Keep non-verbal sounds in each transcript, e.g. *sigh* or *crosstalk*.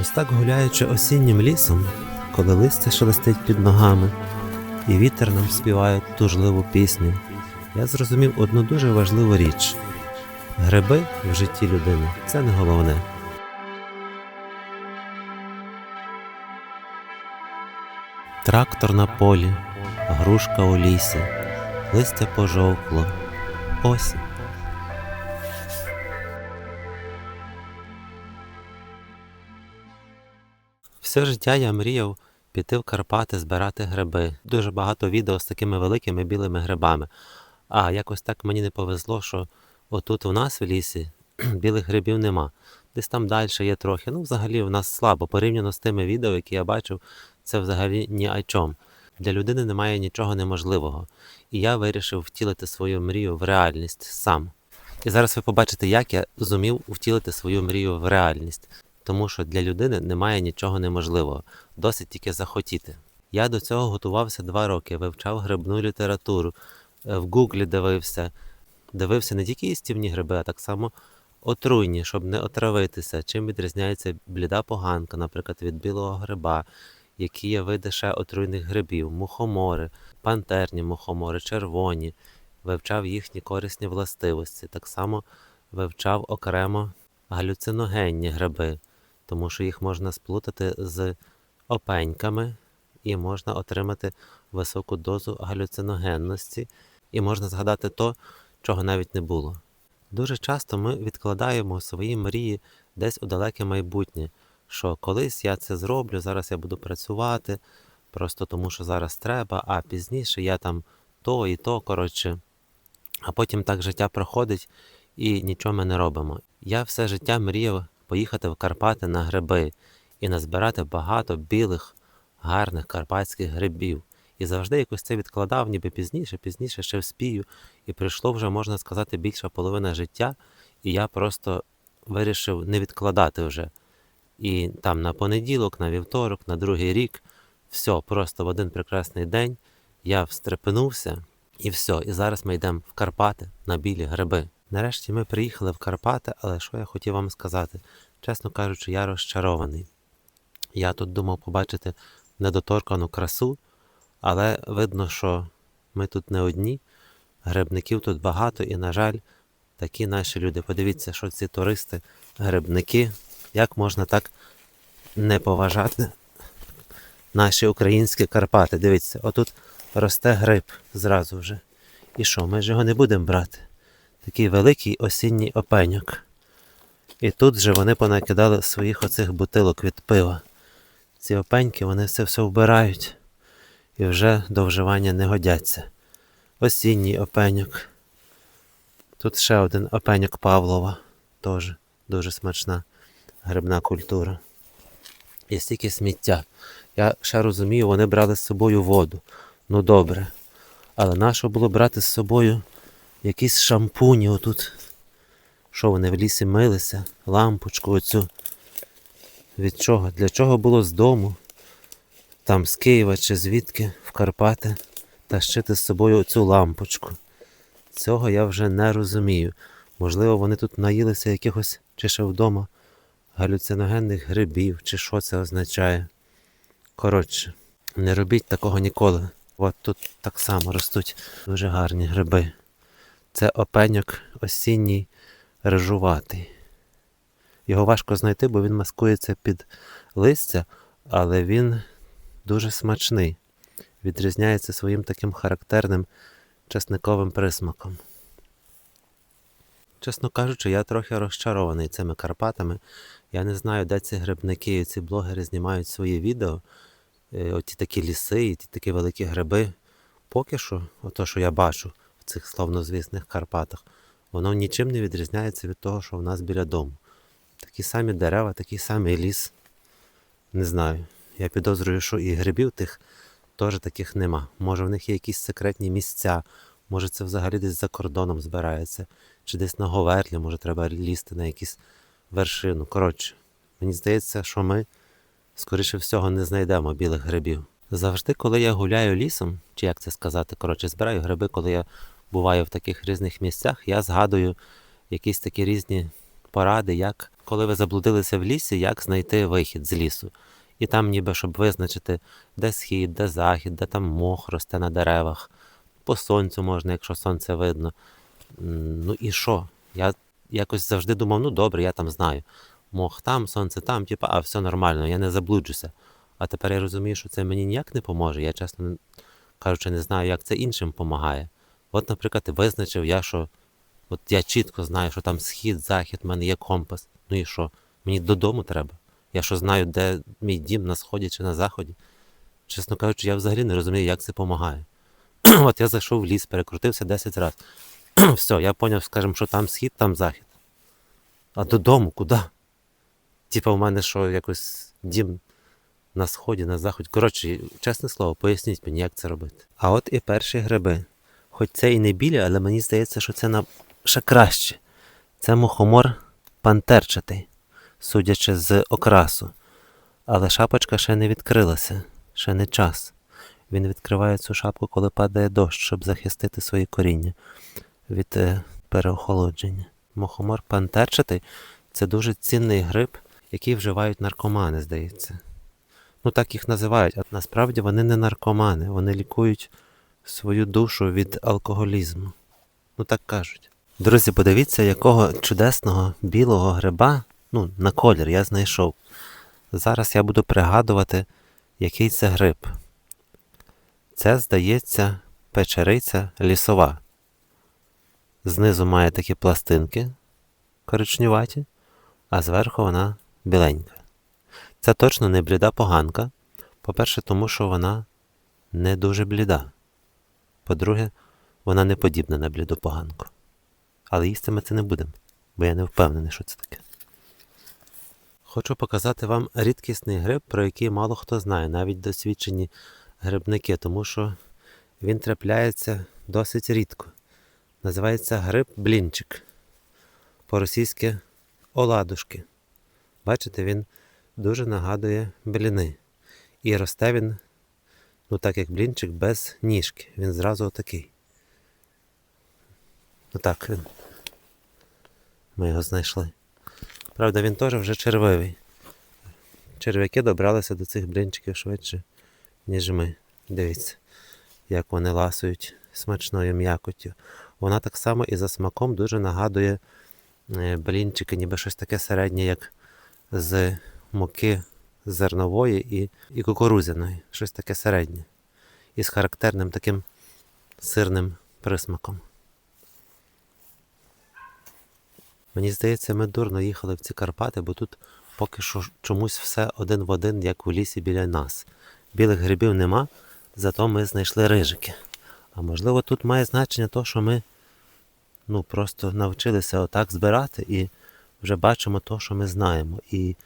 Ось так гуляючи осіннім лісом, коли листя шелестить під ногами, і вітер нам співає тужливу пісню, я зрозумів одну дуже важливу річ: гриби в житті людини це не головне. Трактор на полі, грушка у лісі, листя пожовкло, осінь. Все життя я мріяв піти в Карпати збирати гриби. Дуже багато відео з такими великими білими грибами. А якось так мені не повезло, що отут у нас в лісі *clears throat* білих грибів нема. Десь там далі є трохи. Ну, взагалі, в нас слабо. Порівняно з тими відео, які я бачив, це взагалі ні о чому. Для людини немає нічого неможливого. І я вирішив втілити свою мрію в реальність сам. І зараз ви побачите, як я зумів втілити свою мрію в реальність. Тому що для людини немає нічого неможливого, досить тільки захотіти. Я до цього готувався два роки, вивчав грибну літературу, е, в гуглі дивився, дивився не тільки їстівні гриби, а так само отруйні, щоб не отравитися. Чим відрізняється бліда поганка, наприклад, від білого гриба, які є види ще отруйних грибів, мухомори, пантерні мухомори, червоні, вивчав їхні корисні властивості. Так само вивчав окремо галюциногенні гриби, тому що їх можна сплутати з опеньками і можна отримати високу дозу галюциногенності, і можна згадати то, чого навіть не було. Дуже часто ми відкладаємо свої мрії десь у далеке майбутнє, що колись я це зроблю, зараз я буду працювати, просто тому що зараз треба, а пізніше я там то і то, коротше. А потім так життя проходить і нічого ми не робимо. Я все життя мріяв поїхати в Карпати на гриби і назбирати багато білих, гарних карпатських грибів. І завжди якось це відкладав, ніби пізніше, пізніше ще вспію. І прийшло вже, можна сказати, більша половина життя, і я просто вирішив не відкладати вже. І там на понеділок, на вівторок, на другий рік, все, просто в один прекрасний день я встрепенувся і все. І зараз ми йдемо в Карпати на білі гриби. Нарешті ми приїхали в Карпати, але що я хотів вам сказати? Чесно кажучи, я розчарований. Я тут думав побачити недоторкану красу, але видно, що ми тут не одні, грибників тут багато, і, на жаль, такі наші люди. Подивіться, що ці туристи, грибники, як можна так не поважати наші українські Карпати. Дивіться, отут росте гриб зразу вже. І що, ми ж його не будемо брати? Такий великий осінній опеньок. І тут же вони понакидали своїх оцих бутилок від пива. Ці опеньки вони це все вбирають і вже до вживання не годяться. Осінній опеньок. Тут ще один опеньок Павлова, теж дуже смачна грибна культура. І стільки сміття. Я ще розумію, вони брали з собою воду. Ну добре. Але нащо було брати з собою якісь шампуні отут? Що вони в лісі милися? Лампочку оцю. Від чого? Для чого було з дому? Там з Києва чи звідки в Карпати тащити з собою оцю лампочку. Цього я вже не розумію. Можливо, вони тут наїлися якихось чи ще вдома галюциногенних грибів, чи що це означає. Коротше, не робіть такого ніколи. От тут так само ростуть дуже гарні гриби. Це опеньок осінній рижуватий. Його важко знайти, бо він маскується під листя, але він дуже смачний. Відрізняється своїм таким характерним чесниковим присмаком. Чесно кажучи, я трохи розчарований цими Карпатами. Я не знаю, де ці грибники ці блогери знімають свої відео. Е, Оті такі ліси, і ті такі великі гриби. Поки що, ото, що я бачу в цих славнозвісних Карпатах, воно нічим не відрізняється від того, що в нас біля дому. Такі самі дерева, такий самий ліс. Не знаю. Я підозрюю, що і грибів тих теж таких нема. Може в них є якісь секретні місця, може це взагалі десь за кордоном збирається, чи десь на Говерлі, може треба лізти на якусь вершину. Коротше, мені здається, що ми, скоріше всього, не знайдемо білих грибів. Завжди, коли я гуляю лісом, чи як це сказати, коротше, збираю гриби, коли я буваю в таких різних місцях, я згадую якісь такі різні поради, як коли ви заблудилися в лісі, як знайти вихід з лісу. І там, ніби щоб визначити, де схід, де захід, де там мох росте на деревах, по сонцю можна, якщо сонце видно. Ну і що? Я якось завжди думав, ну добре, я там знаю. Мох там, сонце там, типа, а все нормально, я не заблуджуся. А тепер я розумію, що це мені ніяк не поможе. Я, чесно кажучи, не знаю, як це іншим допомагає. От, наприклад, визначив я, що от я чітко знаю, що там схід, захід, в мене є компас. Ну і що? Мені додому треба. Я що знаю, де мій дім на сході чи на заході. Чесно кажучи, я взагалі не розумію, як це допомагає. *clears throat* От я зайшов в ліс, перекрутився 10 разів. *clears throat* Все, я зрозумів, скажімо, що там схід, там захід. А додому куди? Типа, у мене що, якось дім на сході, на заході. Коротше, чесне слово, поясніть мені, як це робити. А от і перші гриби. Хоч це і не білі, але мені здається, що це на... ще краще. Це мухомор пантерчатий, судячи з окрасу. Але шапочка ще не відкрилася, ще не час. Він відкриває цю шапку, коли падає дощ, щоб захистити свої коріння від е, переохолодження. Мухомор пантерчатий це дуже цінний гриб, який вживають наркомани, здається. Ну так їх називають, а насправді вони не наркомани, вони лікують свою душу від алкоголізму. Ну так кажуть. Друзі, подивіться, якого чудесного білого гриба, ну, на колір я знайшов. Зараз я буду пригадувати, який це гриб. Це, здається, печериця лісова. Знизу має такі пластинки коричнюваті, а зверху вона біленька. Це точно не бліда поганка. По-перше, тому що вона не дуже бліда. По-друге, вона не подібна на бліду поганку. Але їсти ми це не будемо, бо я не впевнений, що це таке. Хочу показати вам рідкісний гриб, про який мало хто знає, навіть досвідчені грибники, тому що він трапляється досить рідко. Називається гриб блінчик. По-російськи оладушки. Бачите, він дуже нагадує бліни. І росте він, ну так як блінчик, без ніжки. Він зразу отакий. Ну так він. Ми його знайшли. Правда, він теж вже червивий. Черв'яки добралися до цих блінчиків швидше, ніж ми. Дивіться, як вони ласують смачною м'якоттю. Вона так само і за смаком дуже нагадує е, блінчики, ніби щось таке середнє, як з муки зернової і, і кукурузяної. Щось таке середнє. І з характерним таким сирним присмаком. Мені здається, ми дурно їхали в ці Карпати, бо тут поки що чомусь все один в один, як у лісі біля нас. Білих грибів нема, зато ми знайшли рижики. А можливо, тут має значення то, що ми ну, просто навчилися отак збирати і вже бачимо то, що ми знаємо. І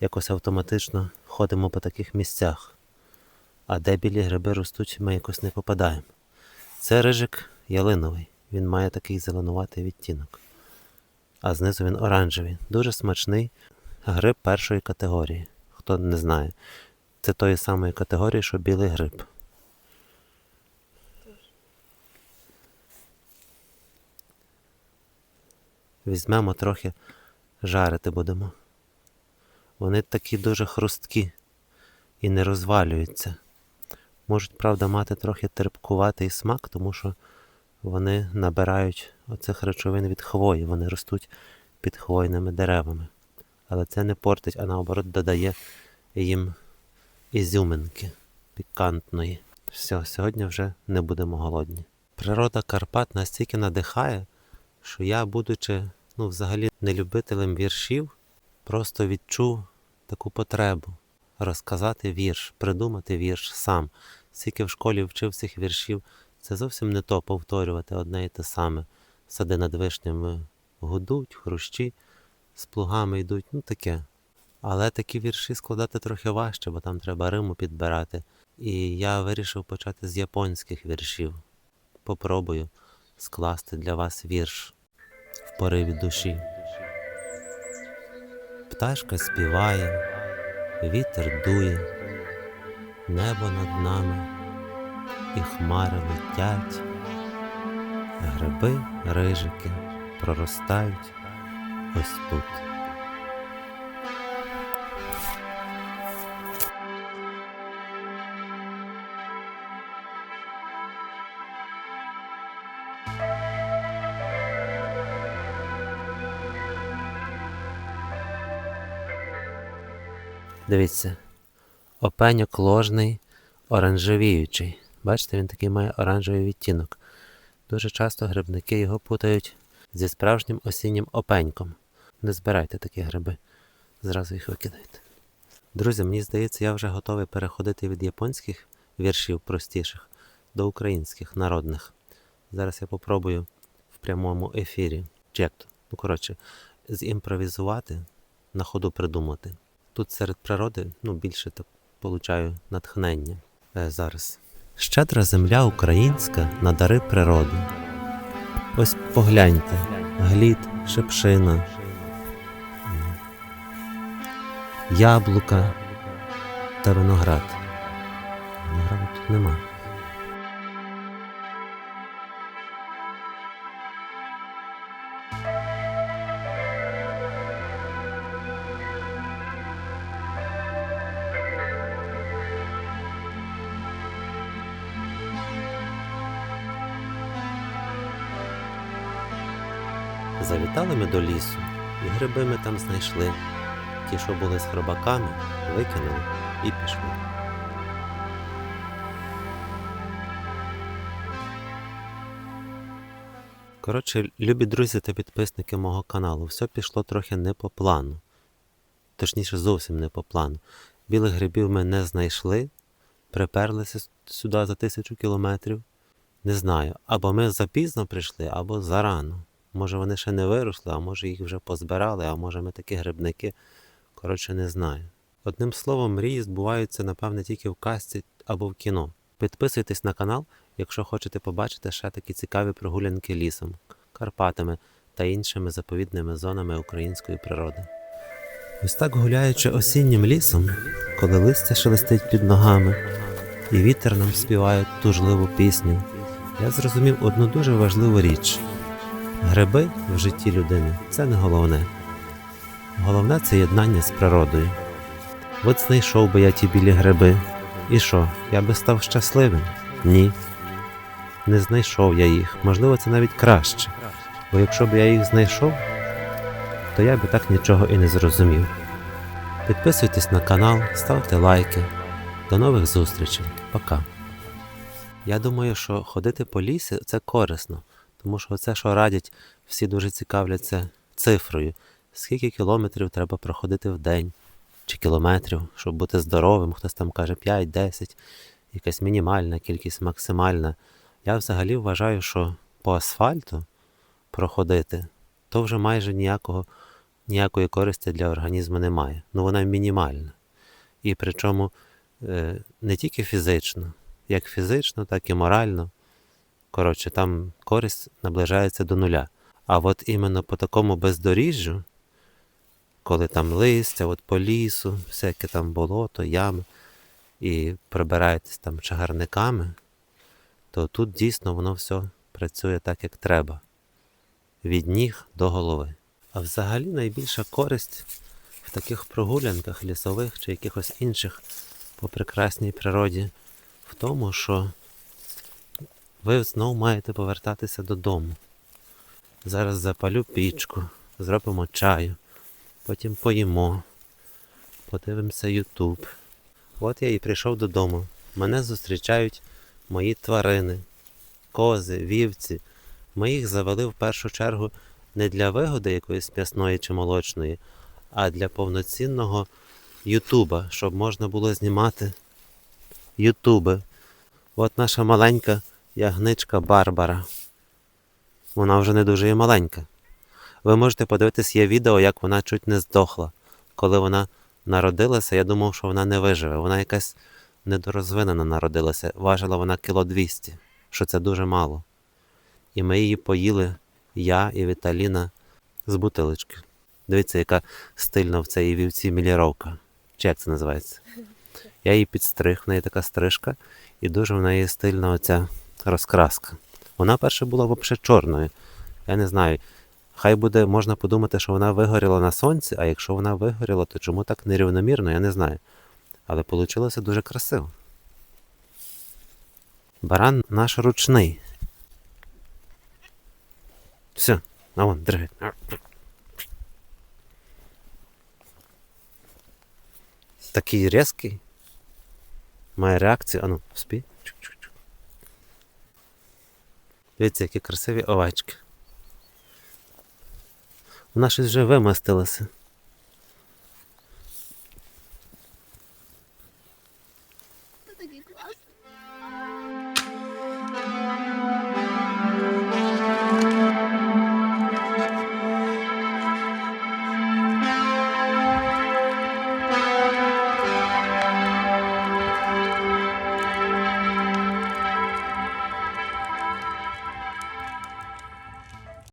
якось автоматично ходимо по таких місцях. А де білі гриби ростуть, ми якось не попадаємо. Це рижик ялиновий. Він має такий зеленуватий відтінок. А знизу він оранжевий. Дуже смачний гриб першої категорії. Хто не знає. Це тої самої категорії, що білий гриб. Візьмемо трохи жарити будемо. Вони такі дуже хрусткі і не розвалюються. Можуть, правда, мати трохи терпкуватий смак, тому що вони набирають оцих речовин від хвої, вони ростуть під хвойними деревами. Але це не портить, а наоборот додає їм ізюминки пікантної. Все, сьогодні вже не будемо голодні. Природа Карпат настільки надихає, що я, будучи ну, взагалі не любителем віршів, просто відчув таку потребу розказати вірш, придумати вірш сам. Скільки в школі вчив цих віршів, це зовсім не то повторювати одне і те саме. Сади над вишнями гудуть, хрущі, з плугами йдуть, ну таке. Але такі вірші складати трохи важче, бо там треба риму підбирати. І я вирішив почати з японських віршів. Попробую скласти для вас вірш в пориві душі. Пташка співає, вітер дує, Небо над нами і хмари летять, гриби, рижики проростають ось тут. Дивіться, опеньок ложний, оранжевіючий. Бачите, він такий має оранжевий відтінок. Дуже часто грибники його путають зі справжнім осіннім опеньком. Не збирайте такі гриби, зразу їх викидайте. Друзі, мені здається, я вже готовий переходити від японських віршів простіших до українських народних. Зараз я попробую в прямому ефірі. Як то? Ну, коротше, зімпровізувати, на ходу придумати. Тут серед природи ну, більше так получаю натхнення е, зараз. Щедра земля українська на дари природи. Ось погляньте, глід, шепшина, яблука та виноград. Винограду тут нема. Завітали ми до лісу, і гриби ми там знайшли. Ті, що були з хробаками, викинули і пішли. Коротше, любі друзі та підписники мого каналу, все пішло трохи не по плану. Точніше, зовсім не по плану. Білих грибів ми не знайшли, приперлися сюди за тисячу кілометрів. Не знаю, або ми запізно прийшли, або зарано. Може вони ще не виросли, а може їх вже позбирали, а може ми такі грибники. Коротше, не знаю. Одним словом, мрії збуваються, напевне, тільки в казці або в кіно. Підписуйтесь на канал, якщо хочете побачити ще такі цікаві прогулянки лісом, Карпатами та іншими заповідними зонами української природи. Ось так гуляючи осіннім лісом, коли листя шелестить під ногами, і вітер нам співає тужливу пісню, я зрозумів одну дуже важливу річ. Гриби в житті людини це не головне. Головне це єднання з природою. От знайшов би я ті білі гриби. І що, я би став щасливим? Ні. Не знайшов я їх. Можливо, це навіть краще. Бо якщо б я їх знайшов, то я би так нічого і не зрозумів. Підписуйтесь на канал, ставте лайки. До нових зустрічей. Пока. Я думаю, що ходити по лісі це корисно, тому що це, що радять, всі дуже цікавляться цифрою. Скільки кілометрів треба проходити в день чи кілометрів, щоб бути здоровим, хтось там каже 5-10, якась мінімальна кількість, максимальна. Я взагалі вважаю, що по асфальту проходити, то вже майже ніякого, ніякої користі для організму немає. Ну вона мінімальна. І причому е, не тільки фізично, як фізично, так і морально. Коротше, там користь наближається до нуля. А от іменно по такому бездоріжжю, коли там листя, от по лісу, всяке там болото, ями, і прибираєтесь там чагарниками, то тут дійсно воно все працює так, як треба. Від ніг до голови. А взагалі найбільша користь в таких прогулянках лісових чи якихось інших по прекрасній природі в тому, що ви знову маєте повертатися додому. Зараз запалю пічку, зробимо чаю, потім поїмо, подивимося Ютуб. От я і прийшов додому. Мене зустрічають мої тварини, кози, вівці. Ми їх завели в першу чергу не для вигоди якоїсь м'ясної чи молочної, а для повноцінного Ютуба, щоб можна було знімати Ютуби. От наша маленька ягничка Барбара. Вона вже не дуже і маленька. Ви можете подивитись, є відео, як вона чуть не здохла. Коли вона народилася, я думав, що вона не виживе. Вона якась недорозвинена народилася. Важила вона кіло 200, що це дуже мало. І ми її поїли, я і Віталіна, з бутилочки. Дивіться, яка стильна в цій вівці міліровка. Чи як це називається? Я її підстриг, в неї така стрижка, і дуже в неї стильна оця розкраска. Вона перше була взагалі чорною. Я не знаю. Хай буде, можна подумати, що вона вигоріла на сонці, а якщо вона вигоріла, то чому так нерівномірно, я не знаю. Але вийшло дуже красиво. Баран наш ручний. Все, а вон, дригай. Такий різкий. Має реакцію. Ану, спі. Дивіться, які красиві овечки. Вона щось вже вимастилася.